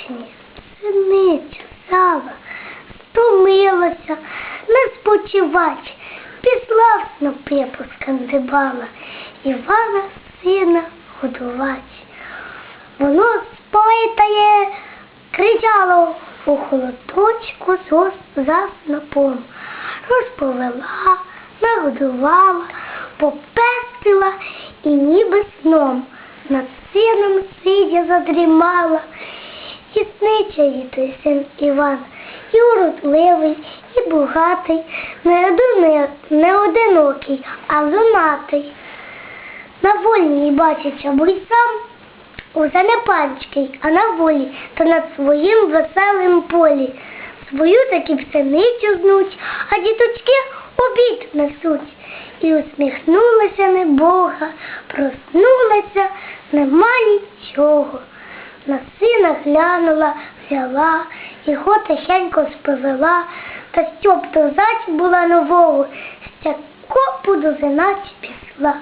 вдячні, синицю, сала, стомилася, не спочивать, пішла в снопи поскандибала, Івана сина годувать. Воно спойтає, кричало у холодочку зос за снопом. Розповела, нагодувала, попестила і ніби сном над сином сидя задрімала. І сниться син Іван, і уродливий, і богатий, не, один, не одинокий, а зонатий. На вольній бачиться, бо й сам уже не панський, а на волі, то над своїм веселим полі. Свою таки пшеницю знуть, а діточки обід несуть. І усміхнулася небога, проснулася, нема нічого. На сина глянула, взяла, його тихенько сповела, та щоб до зать була нового, з ця копу до зинач пішла.